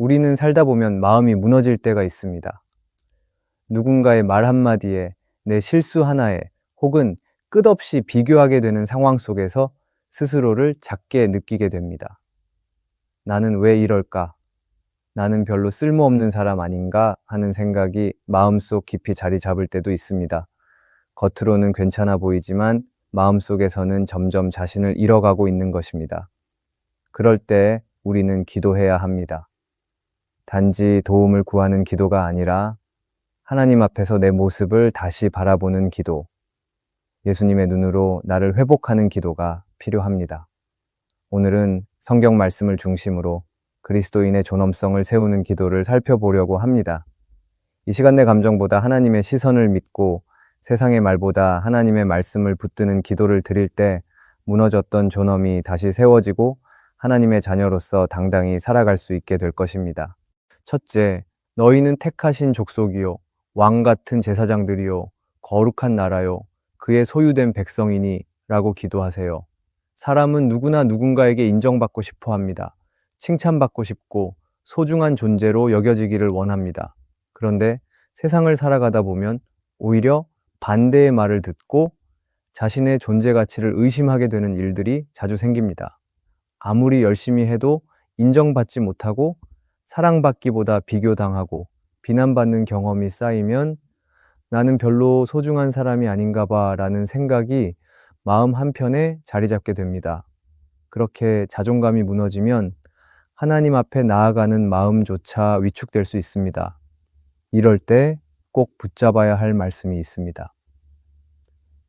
우리는 살다 보면 마음이 무너질 때가 있습니다. 누군가의 말 한마디에 내 실수 하나에 혹은 끝없이 비교하게 되는 상황 속에서 스스로를 작게 느끼게 됩니다. 나는 왜 이럴까? 나는 별로 쓸모없는 사람 아닌가 하는 생각이 마음속 깊이 자리 잡을 때도 있습니다. 겉으로는 괜찮아 보이지만 마음속에서는 점점 자신을 잃어가고 있는 것입니다. 그럴 때 우리는 기도해야 합니다. 단지 도움을 구하는 기도가 아니라 하나님 앞에서 내 모습을 다시 바라보는 기도, 예수님의 눈으로 나를 회복하는 기도가 필요합니다. 오늘은 성경 말씀을 중심으로 그리스도인의 존엄성을 세우는 기도를 살펴보려고 합니다. 이 시간 내 감정보다 하나님의 시선을 믿고 세상의 말보다 하나님의 말씀을 붙드는 기도를 드릴 때 무너졌던 존엄이 다시 세워지고 하나님의 자녀로서 당당히 살아갈 수 있게 될 것입니다. 첫째, 너희는 택하신 족속이요, 왕 같은 제사장들이요, 거룩한 나라요, 그의 소유된 백성이니 라고 기도하세요. 사람은 누구나 누군가에게 인정받고 싶어 합니다. 칭찬받고 싶고 소중한 존재로 여겨지기를 원합니다. 그런데 세상을 살아가다 보면 오히려 반대의 말을 듣고 자신의 존재 가치를 의심하게 되는 일들이 자주 생깁니다. 아무리 열심히 해도 인정받지 못하고 사랑받기보다 비교당하고 비난받는 경험이 쌓이면 나는 별로 소중한 사람이 아닌가 봐 라는 생각이 마음 한편에 자리 잡게 됩니다. 그렇게 자존감이 무너지면 하나님 앞에 나아가는 마음조차 위축될 수 있습니다. 이럴 때 꼭 붙잡아야 할 말씀이 있습니다.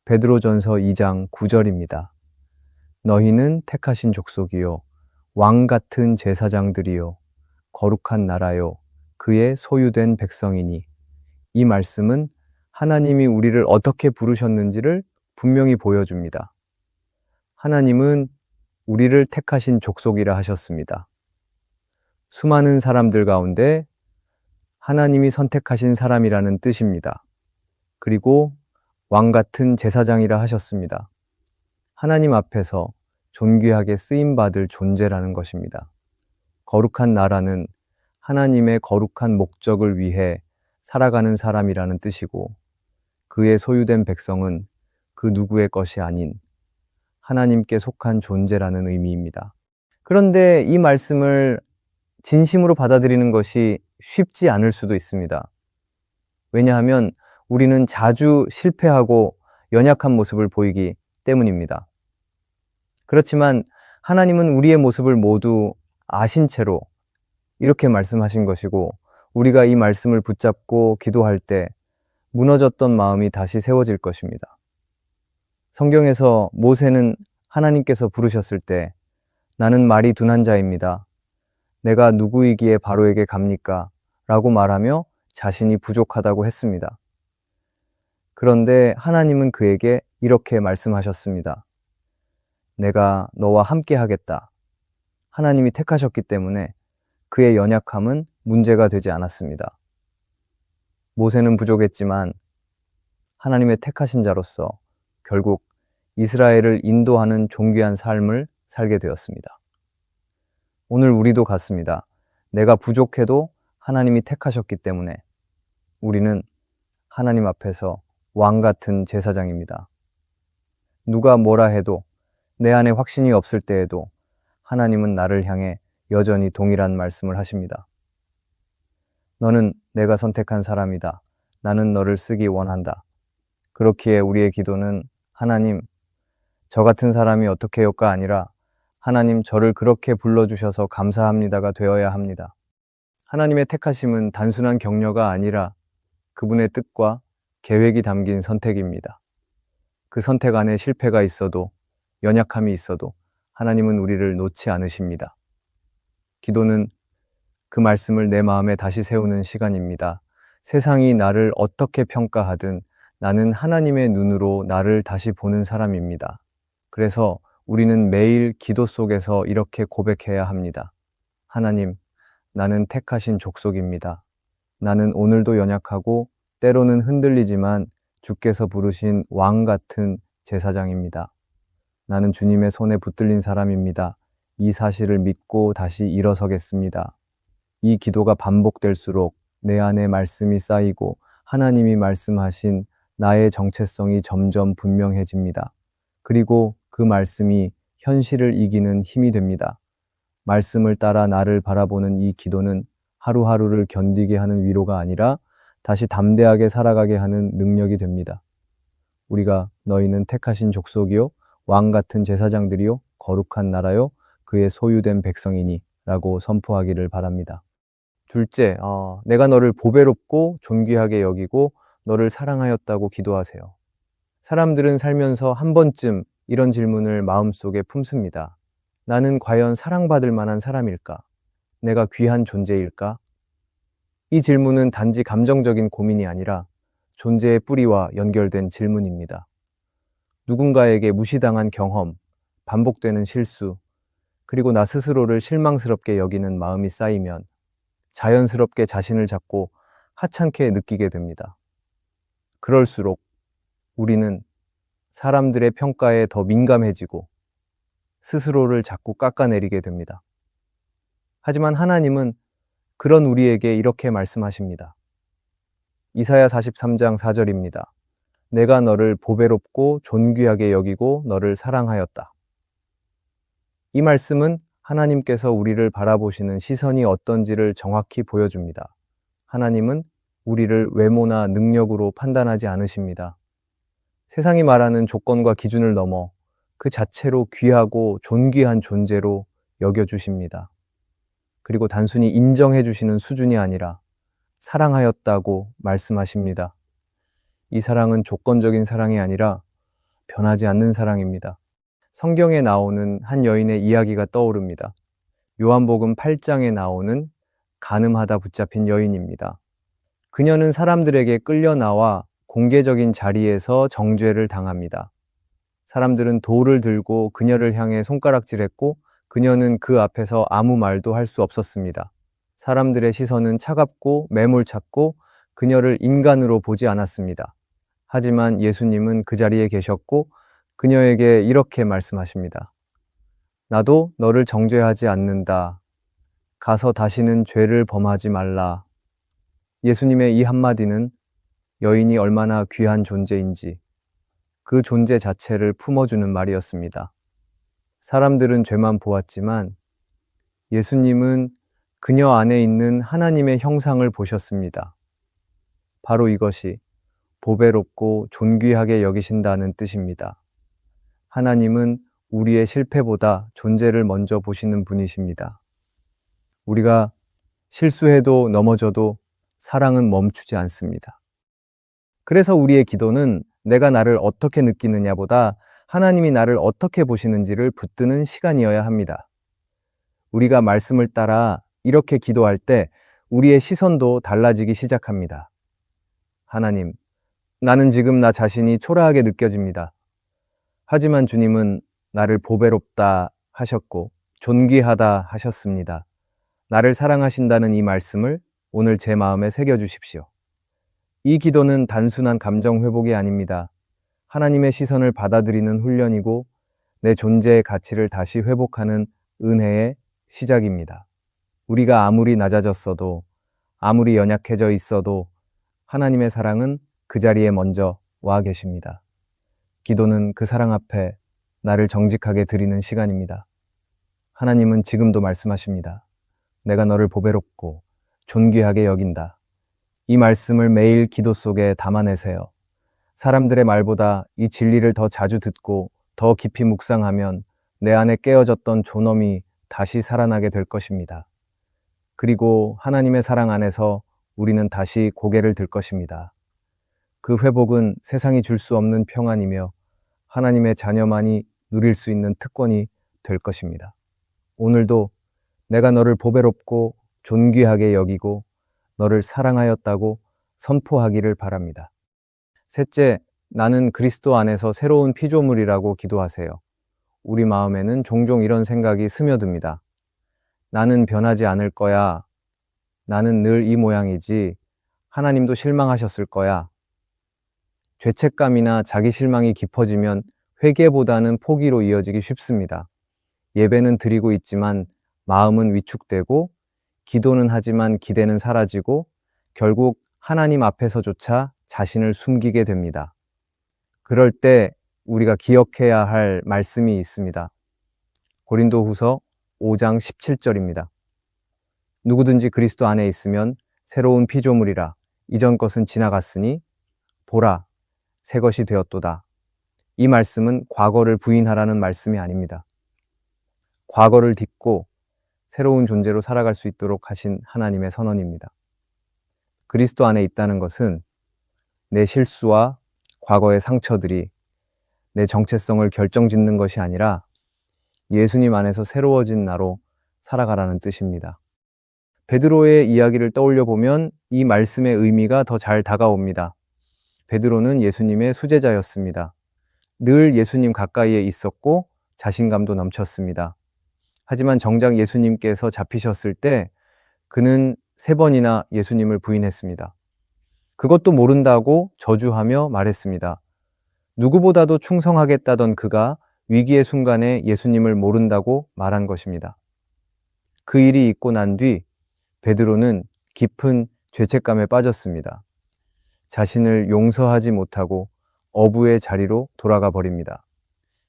베드로전서 2장 9절입니다. 너희는 택하신 족속이요 왕 같은 제사장들이요 거룩한 나라요 그의 소유된 백성이니 이 말씀은 하나님이 우리를 어떻게 부르셨는지를 분명히 보여줍니다. 하나님은 우리를 택하신 족속이라 하셨습니다. 수많은 사람들 가운데 하나님이 선택하신 사람이라는 뜻입니다. 그리고 왕 같은 제사장이라 하셨습니다. 하나님 앞에서 존귀하게 쓰임 받을 존재라는 것입니다. 거룩한 나라는 하나님의 거룩한 목적을 위해 살아가는 사람이라는 뜻이고 그의 소유된 백성은 그 누구의 것이 아닌 하나님께 속한 존재라는 의미입니다. 그런데 이 말씀을 진심으로 받아들이는 것이 쉽지 않을 수도 있습니다. 왜냐하면 우리는 자주 실패하고 연약한 모습을 보이기 때문입니다. 그렇지만 하나님은 우리의 모습을 모두 아신 채로 이렇게 말씀하신 것이고 우리가 이 말씀을 붙잡고 기도할 때 무너졌던 마음이 다시 세워질 것입니다. 성경에서 모세는 하나님께서 부르셨을 때 나는 말이 둔한 자입니다. 내가 누구이기에 바로에게 갑니까? 라고 말하며 자신이 부족하다고 했습니다. 그런데 하나님은 그에게 이렇게 말씀하셨습니다. 내가 너와 함께 하겠다. 하나님이 택하셨기 때문에 그의 연약함은 문제가 되지 않았습니다. 모세는 부족했지만 하나님의 택하신 자로서 결국 이스라엘을 인도하는 존귀한 삶을 살게 되었습니다. 오늘 우리도 같습니다. 내가 부족해도 하나님이 택하셨기 때문에 우리는 하나님 앞에서 왕 같은 제사장입니다. 누가 뭐라 해도 내 안에 확신이 없을 때에도 하나님은 나를 향해 여전히 동일한 말씀을 하십니다. 너는 내가 선택한 사람이다. 나는 너를 쓰기 원한다. 그렇기에 우리의 기도는 하나님, 저 같은 사람이 어떻게 해요가 아니라 하나님 저를 그렇게 불러주셔서 감사합니다가 되어야 합니다. 하나님의 택하심은 단순한 격려가 아니라 그분의 뜻과 계획이 담긴 선택입니다. 그 선택 안에 실패가 있어도 연약함이 있어도 하나님은 우리를 놓지 않으십니다. 기도는 그 말씀을 내 마음에 다시 세우는 시간입니다. 세상이 나를 어떻게 평가하든 나는 하나님의 눈으로 나를 다시 보는 사람입니다. 그래서 우리는 매일 기도 속에서 이렇게 고백해야 합니다. 하나님, 나는 택하신 족속입니다. 나는 오늘도 연약하고 때로는 흔들리지만 주께서 부르신 왕 같은 제사장입니다. 나는 주님의 손에 붙들린 사람입니다. 이 사실을 믿고 다시 일어서겠습니다. 이 기도가 반복될수록 내 안에 말씀이 쌓이고 하나님이 말씀하신 나의 정체성이 점점 분명해집니다. 그리고 그 말씀이 현실을 이기는 힘이 됩니다. 말씀을 따라 나를 바라보는 이 기도는 하루하루를 견디게 하는 위로가 아니라 다시 담대하게 살아가게 하는 능력이 됩니다. 우리가 너희는 택하신 족속이요 왕 같은 제사장들이요 거룩한 나라요 그의 소유된 백성이니 라고 선포하기를 바랍니다. 둘째, 어, 내가 너를 보배롭고 존귀하게 여기고 너를 사랑하였다고 기도하세요. 사람들은 살면서 한 번쯤 이런 질문을 마음속에 품습니다. 나는 과연 사랑받을 만한 사람일까? 내가 귀한 존재일까? 이 질문은 단지 감정적인 고민이 아니라 존재의 뿌리와 연결된 질문입니다. 누군가에게 무시당한 경험, 반복되는 실수, 그리고 나 스스로를 실망스럽게 여기는 마음이 쌓이면 자연스럽게 자신을 잡고 하찮게 느끼게 됩니다. 그럴수록 우리는 사람들의 평가에 더 민감해지고 스스로를 자꾸 깎아내리게 됩니다. 하지만 하나님은 그런 우리에게 이렇게 말씀하십니다. 이사야 43장 4절입니다. 내가 너를 보배롭고 존귀하게 여기고 너를 사랑하였다. 이 말씀은 하나님께서 우리를 바라보시는 시선이 어떤지를 정확히 보여줍니다. 하나님은 우리를 외모나 능력으로 판단하지 않으십니다. 세상이 말하는 조건과 기준을 넘어 그 자체로 귀하고 존귀한 존재로 여겨주십니다. 그리고 단순히 인정해 주시는 수준이 아니라 사랑하였다고 말씀하십니다. 이 사랑은 조건적인 사랑이 아니라 변하지 않는 사랑입니다. 성경에 나오는 한 여인의 이야기가 떠오릅니다. 요한복음 8장에 나오는 가늠하다 붙잡힌 여인입니다. 그녀는 사람들에게 끌려 나와 공개적인 자리에서 정죄를 당합니다. 사람들은 돌을 들고 그녀를 향해 손가락질했고 그녀는 그 앞에서 아무 말도 할 수 없었습니다. 사람들의 시선은 차갑고 매몰찼고 그녀를 인간으로 보지 않았습니다. 하지만 예수님은 그 자리에 계셨고 그녀에게 이렇게 말씀하십니다. 나도 너를 정죄하지 않는다. 가서 다시는 죄를 범하지 말라. 예수님의 이 한마디는 여인이 얼마나 귀한 존재인지 그 존재 자체를 품어주는 말이었습니다. 사람들은 죄만 보았지만 예수님은 그녀 안에 있는 하나님의 형상을 보셨습니다. 바로 이것이 보배롭고 존귀하게 여기신다는 뜻입니다. 하나님은 우리의 실패보다 존재를 먼저 보시는 분이십니다. 우리가 실수해도 넘어져도 사랑은 멈추지 않습니다. 그래서 우리의 기도는 내가 나를 어떻게 느끼느냐보다 하나님이 나를 어떻게 보시는지를 붙드는 시간이어야 합니다. 우리가 말씀을 따라 이렇게 기도할 때 우리의 시선도 달라지기 시작합니다. 하나님, 나는 지금 나 자신이 초라하게 느껴집니다. 하지만 주님은 나를 보배롭다 하셨고 존귀하다 하셨습니다. 나를 사랑하신다는 이 말씀을 오늘 제 마음에 새겨 주십시오. 이 기도는 단순한 감정 회복이 아닙니다. 하나님의 시선을 받아들이는 훈련이고 내 존재의 가치를 다시 회복하는 은혜의 시작입니다. 우리가 아무리 낮아졌어도 아무리 연약해져 있어도 하나님의 사랑은 그 자리에 먼저 와 계십니다. 기도는 그 사랑 앞에 나를 정직하게 드리는 시간입니다. 하나님은 지금도 말씀하십니다. 내가 너를 보배롭고 존귀하게 여긴다. 이 말씀을 매일 기도 속에 담아내세요. 사람들의 말보다 이 진리를 더 자주 듣고 더 깊이 묵상하면 내 안에 깨어졌던 존엄이 다시 살아나게 될 것입니다. 그리고 하나님의 사랑 안에서 우리는 다시 고개를 들 것입니다. 그 회복은 세상이 줄 수 없는 평안이며 하나님의 자녀만이 누릴 수 있는 특권이 될 것입니다. 오늘도 내가 너를 보배롭고 존귀하게 여기고 너를 사랑하였다고 선포하기를 바랍니다. 셋째, 나는 그리스도 안에서 새로운 피조물이라고 기도하세요. 우리 마음에는 종종 이런 생각이 스며듭니다. 나는 변하지 않을 거야. 나는 늘 이 모양이지. 하나님도 실망하셨을 거야. 죄책감이나 자기 실망이 깊어지면 회개보다는 포기로 이어지기 쉽습니다. 예배는 드리고 있지만 마음은 위축되고 기도는 하지만 기대는 사라지고 결국 하나님 앞에서조차 자신을 숨기게 됩니다. 그럴 때 우리가 기억해야 할 말씀이 있습니다. 고린도 후서 5장 17절입니다. 누구든지 그리스도 안에 있으면 새로운 피조물이라 이전 것은 지나갔으니 보라 새 것이 되었도다. 이 말씀은 과거를 부인하라는 말씀이 아닙니다. 과거를 딛고 새로운 존재로 살아갈 수 있도록 하신 하나님의 선언입니다. 그리스도 안에 있다는 것은 내 실수와 과거의 상처들이 내 정체성을 결정짓는 것이 아니라 예수님 안에서 새로워진 나로 살아가라는 뜻입니다. 베드로의 이야기를 떠올려 보면 이 말씀의 의미가 더 잘 다가옵니다. 베드로는 예수님의 수제자였습니다. 늘 예수님 가까이에 있었고 자신감도 넘쳤습니다. 하지만 정작 예수님께서 잡히셨을 때 그는 세 번이나 예수님을 부인했습니다. 그것도 모른다고 저주하며 말했습니다. 누구보다도 충성하겠다던 그가 위기의 순간에 예수님을 모른다고 말한 것입니다. 그 일이 있고 난 뒤 베드로는 깊은 죄책감에 빠졌습니다. 자신을 용서하지 못하고 어부의 자리로 돌아가 버립니다.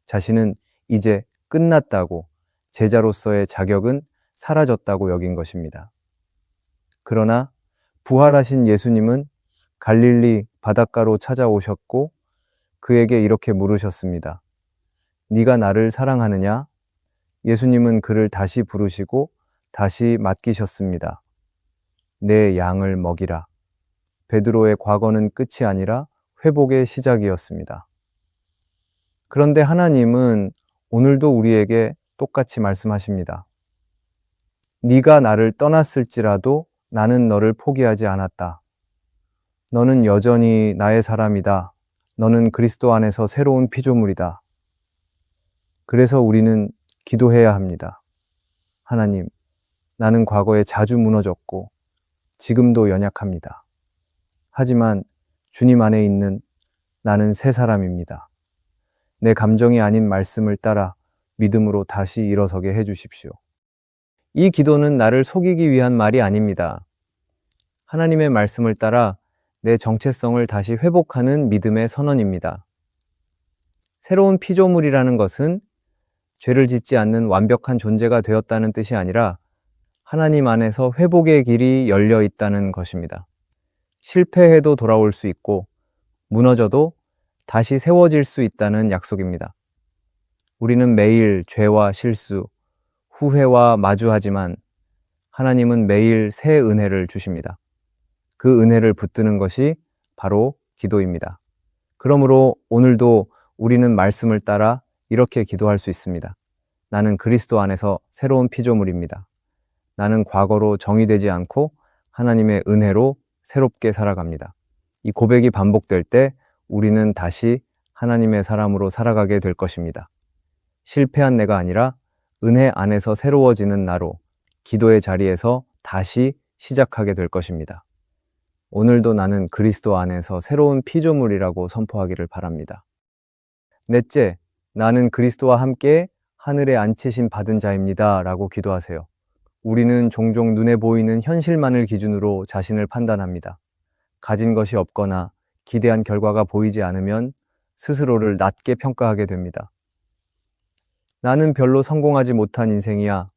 자신은 이제 끝났다고 제자로서의 자격은 사라졌다고 여긴 것입니다. 그러나 부활하신 예수님은 갈릴리 바닷가로 찾아오셨고 그에게 이렇게 물으셨습니다. 네가 나를 사랑하느냐? 예수님은 그를 다시 부르시고 다시 맡기셨습니다. 내 양을 먹이라. 베드로의 과거는 끝이 아니라 회복의 시작이었습니다. 그런데 하나님은 오늘도 우리에게 똑같이 말씀하십니다. 네가 나를 떠났을지라도 나는 너를 포기하지 않았다. 너는 여전히 나의 사람이다. 너는 그리스도 안에서 새로운 피조물이다. 그래서 우리는 기도해야 합니다. 하나님, 나는 과거에 자주 무너졌고 지금도 연약합니다. 하지만 주님 안에 있는 나는 새 사람입니다. 내 감정이 아닌 말씀을 따라 믿음으로 다시 일어서게 해 주십시오. 이 기도는 나를 속이기 위한 말이 아닙니다. 하나님의 말씀을 따라 내 정체성을 다시 회복하는 믿음의 선언입니다. 새로운 피조물이라는 것은 죄를 짓지 않는 완벽한 존재가 되었다는 뜻이 아니라 하나님 안에서 회복의 길이 열려 있다는 것입니다. 실패해도 돌아올 수 있고 무너져도 다시 세워질 수 있다는 약속입니다. 우리는 매일 죄와 실수, 후회와 마주하지만 하나님은 매일 새 은혜를 주십니다. 그 은혜를 붙드는 것이 바로 기도입니다. 그러므로 오늘도 우리는 말씀을 따라 이렇게 기도할 수 있습니다. 나는 그리스도 안에서 새로운 피조물입니다. 나는 과거로 정의되지 않고 하나님의 은혜로 새롭게 살아갑니다. 이 고백이 반복될 때 우리는 다시 하나님의 사람으로 살아가게 될 것입니다. 실패한 내가 아니라 은혜 안에서 새로워지는 나로 기도의 자리에서 다시 시작하게 될 것입니다. 오늘도 나는 그리스도 안에서 새로운 피조물이라고 선포하기를 바랍니다. 넷째, 나는 그리스도와 함께 하늘에 앉히신 받은 자입니다. 라고 기도하세요. 우리는 종종 눈에 보이는 현실만을 기준으로 자신을 판단합니다. 가진 것이 없거나 기대한 결과가 보이지 않으면 스스로를 낮게 평가하게 됩니다. 나는 별로 성공하지 못한 인생이야.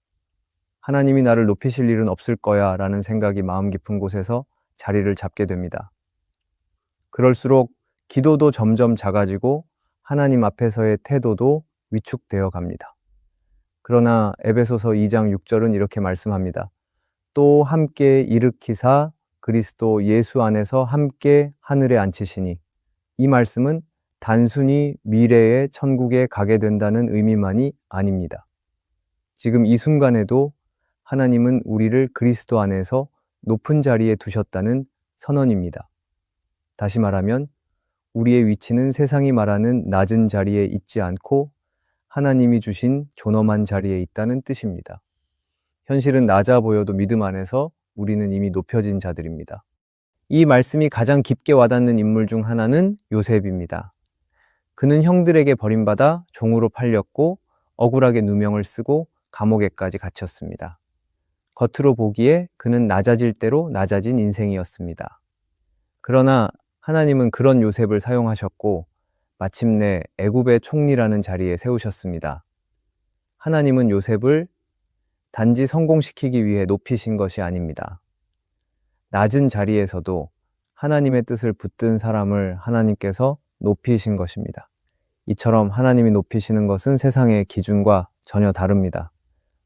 하나님이 나를 높이실 일은 없을 거야. 라는 생각이 마음 깊은 곳에서 자리를 잡게 됩니다. 그럴수록 기도도 점점 작아지고 하나님 앞에서의 태도도 위축되어 갑니다. 그러나 에베소서 2장 6절은 이렇게 말씀합니다. 또 함께 일으키사 그리스도 예수 안에서 함께 하늘에 앉히시니 이 말씀은 단순히 미래의 천국에 가게 된다는 의미만이 아닙니다. 지금 이 순간에도 하나님은 우리를 그리스도 안에서 높은 자리에 두셨다는 선언입니다. 다시 말하면 우리의 위치는 세상이 말하는 낮은 자리에 있지 않고 하나님이 주신 존엄한 자리에 있다는 뜻입니다. 현실은 낮아 보여도 믿음 안에서 우리는 이미 높여진 자들입니다. 이 말씀이 가장 깊게 와닿는 인물 중 하나는 요셉입니다. 그는 형들에게 버림받아 종으로 팔렸고 억울하게 누명을 쓰고 감옥에까지 갇혔습니다. 겉으로 보기에 그는 낮아질 대로 낮아진 인생이었습니다. 그러나 하나님은 그런 요셉을 사용하셨고 마침내 애굽의 총리라는 자리에 세우셨습니다. 하나님은 요셉을 단지 성공시키기 위해 높이신 것이 아닙니다. 낮은 자리에서도 하나님의 뜻을 붙든 사람을 하나님께서 높이신 것입니다. 이처럼 하나님이 높이시는 것은 세상의 기준과 전혀 다릅니다.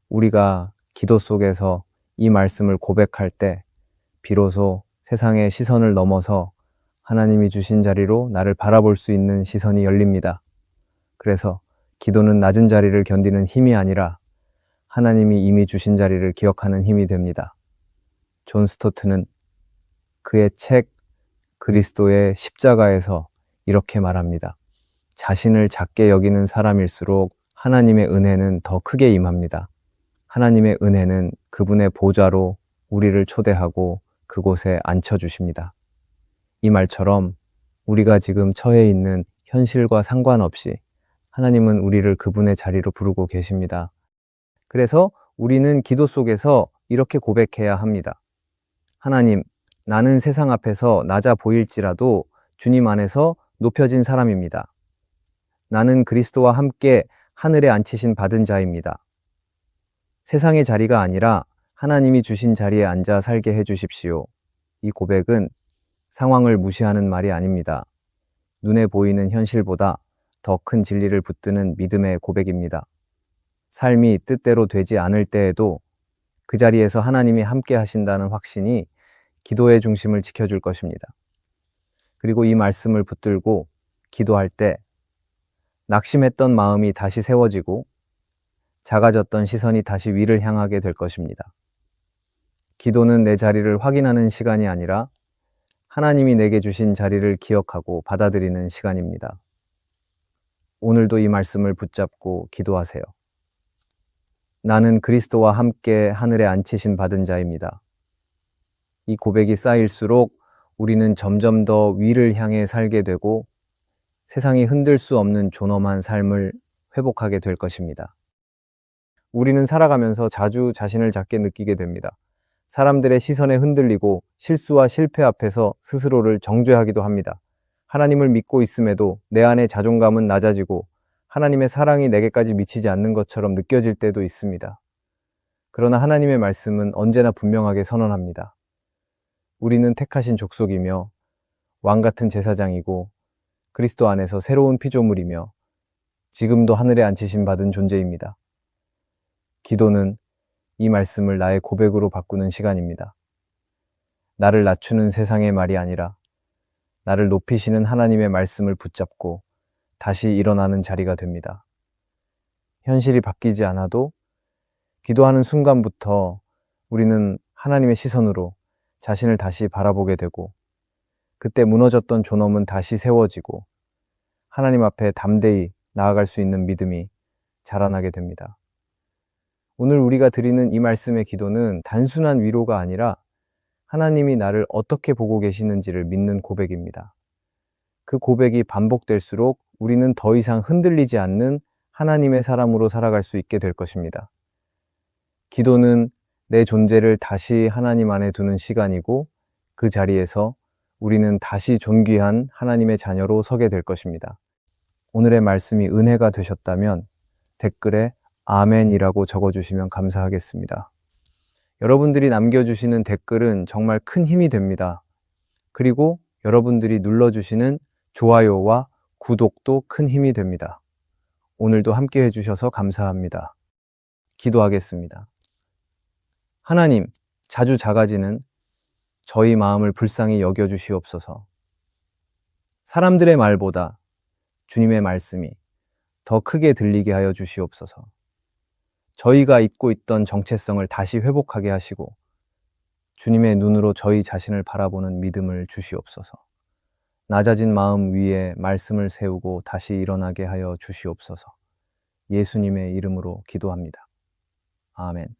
우리가 기도 속에서 이 말씀을 고백할 때 비로소 세상의 시선을 넘어서 하나님이 주신 자리로 나를 바라볼 수 있는 시선이 열립니다. 그래서 기도는 낮은 자리를 견디는 힘이 아니라 하나님이 이미 주신 자리를 기억하는 힘이 됩니다. 존 스토트는 그의 책 그리스도의 십자가에서 이렇게 말합니다. 자신을 작게 여기는 사람일수록 하나님의 은혜는 더 크게 임합니다. 하나님의 은혜는 그분의 보좌로 우리를 초대하고 그곳에 앉혀 주십니다. 이 말처럼 우리가 지금 처해 있는 현실과 상관없이 하나님은 우리를 그분의 자리로 부르고 계십니다. 그래서 우리는 기도 속에서 이렇게 고백해야 합니다. 하나님, 나는 세상 앞에서 낮아 보일지라도 주님 안에서 높여진 사람입니다. 나는 그리스도와 함께 하늘에 앉히신 받은 자입니다. 세상의 자리가 아니라 하나님이 주신 자리에 앉아 살게 해 주십시오. 이 고백은 상황을 무시하는 말이 아닙니다. 눈에 보이는 현실보다 더 큰 진리를 붙드는 믿음의 고백입니다. 삶이 뜻대로 되지 않을 때에도 그 자리에서 하나님이 함께 하신다는 확신이 기도의 중심을 지켜줄 것입니다. 그리고 이 말씀을 붙들고 기도할 때 낙심했던 마음이 다시 세워지고 작아졌던 시선이 다시 위를 향하게 될 것입니다. 기도는 내 자리를 확인하는 시간이 아니라 하나님이 내게 주신 자리를 기억하고 받아들이는 시간입니다. 오늘도 이 말씀을 붙잡고 기도하세요. 나는 그리스도와 함께 하늘에 앉히신 받은 자입니다. 이 고백이 쌓일수록 우리는 점점 더 위를 향해 살게 되고 세상이 흔들 수 없는 존엄한 삶을 회복하게 될 것입니다. 우리는 살아가면서 자주 자신을 작게 느끼게 됩니다. 사람들의 시선에 흔들리고 실수와 실패 앞에서 스스로를 정죄하기도 합니다. 하나님을 믿고 있음에도 내 안의 자존감은 낮아지고 하나님의 사랑이 내게까지 미치지 않는 것처럼 느껴질 때도 있습니다. 그러나 하나님의 말씀은 언제나 분명하게 선언합니다. 우리는 택하신 족속이며 왕 같은 제사장이고 그리스도 안에서 새로운 피조물이며 지금도 하늘에 앉히신 받은 존재입니다. 기도는 이 말씀을 나의 고백으로 바꾸는 시간입니다. 나를 낮추는 세상의 말이 아니라 나를 높이시는 하나님의 말씀을 붙잡고 다시 일어나는 자리가 됩니다. 현실이 바뀌지 않아도 기도하는 순간부터 우리는 하나님의 시선으로 자신을 다시 바라보게 되고 그때 무너졌던 존엄은 다시 세워지고 하나님 앞에 담대히 나아갈 수 있는 믿음이 자라나게 됩니다. 오늘 우리가 드리는 이 말씀의 기도는 단순한 위로가 아니라 하나님이 나를 어떻게 보고 계시는지를 믿는 고백입니다. 그 고백이 반복될수록 우리는 더 이상 흔들리지 않는 하나님의 사람으로 살아갈 수 있게 될 것입니다. 기도는 내 존재를 다시 하나님 안에 두는 시간이고 그 자리에서 우리는 다시 존귀한 하나님의 자녀로 서게 될 것입니다. 오늘의 말씀이 은혜가 되셨다면 댓글에 아멘이라고 적어주시면 감사하겠습니다. 여러분들이 남겨주시는 댓글은 정말 큰 힘이 됩니다. 그리고 여러분들이 눌러주시는 좋아요와 구독도 큰 힘이 됩니다. 오늘도 함께 해주셔서 감사합니다. 기도하겠습니다. 하나님, 자주 작아지는 저희 마음을 불쌍히 여겨주시옵소서. 사람들의 말보다 주님의 말씀이 더 크게 들리게 하여 주시옵소서. 저희가 잊고 있던 정체성을 다시 회복하게 하시고 주님의 눈으로 저희 자신을 바라보는 믿음을 주시옵소서. 낮아진 마음 위에 말씀을 세우고 다시 일어나게 하여 주시옵소서. 예수님의 이름으로 기도합니다. 아멘.